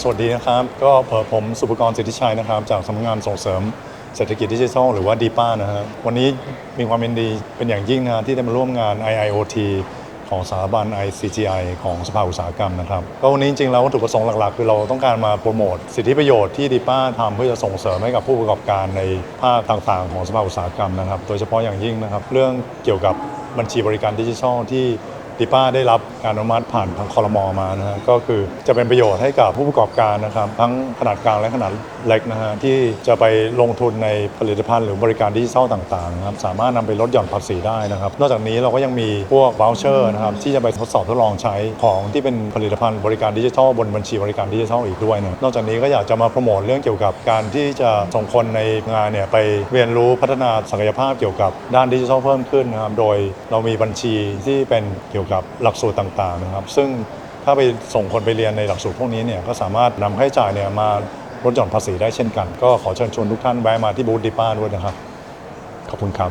สวัสดีนะครับ ก็ผมสุภกรสิทธิชัยนะครับ จากสำนักงานส่งเสริมเศรษฐกิจดิจิทัลหรือว่าดีป้านะฮะวันนี้มีความยินดีเป็นอย่างยิ่งนะฮะที่ได้มาร่วมงาน IIoT ของสถาบัน ICGI ของสภาอุตสาหกรรมนะครับก็วันนี้จริงๆแล้ววัตถุประสงค์หลักๆ คือเราต้องการมาโปรโมทสิทธิประโยชน์ที่ดีป้าทำเพื่อจะส่งเสริมให้กับผู้ประกอบการในภาคต่างๆ ของสภาอุตสาหกรรมนะครับ โดยเฉพาะอย่างยิ่งนะครับ เรื่องเกี่ยวกับบัญชีบริการดิจิทัลที่ ดิป้าได้รับการอนุมัติผ่านทางคอรมอมานะฮะก็คือจะเป็นประโยชน์ให้กับผู้ประกอบการนะครับ ทั้งขนาดกลางและขนาดเล็กนะฮะที่จะไปลงทุนในผลิตภัณฑ์หรือบริการดิจิทัลต่างๆนะครับสามารถนำไปลดหย่อนภาษีได้นะครับ นอกจากนี้เราก็ยังมีพวก v o u เชอร์นะครับที่จะไปทดสอบทดลองใช้ของที่เป็นผลิตภัณฑ์บริการดิจิทัลบนบัญชีบริการดิจิทัลอีกด้วยนะนอกจากนี้ก็อยากจะมาโปรโมทเรื่องเกี่ยวกับการที่จะส่งคนในงานเนี่ยไปเรียนรู้พัฒนาศักยภาพเกี่ยวกับด้านดิจิทัลเพิ่มขึ้นนะครับโดยเรามีบัญชีที่เป็นเกี่ยวกับหลักสูตรต่างๆนะครับ ซึ่งถ้าไปส่งคนไปเรียนในหลักสูตรพวกนี้เนี่ยก็สามารถนำค่าใช้จ่ายเนี่ยมาลดหย่อนภาษีได้เช่นกัน ก็ขอเชิญชวนทุกท่านแวะมาที่บูธดิป้าด้วยนะครับ ขอบคุณครับ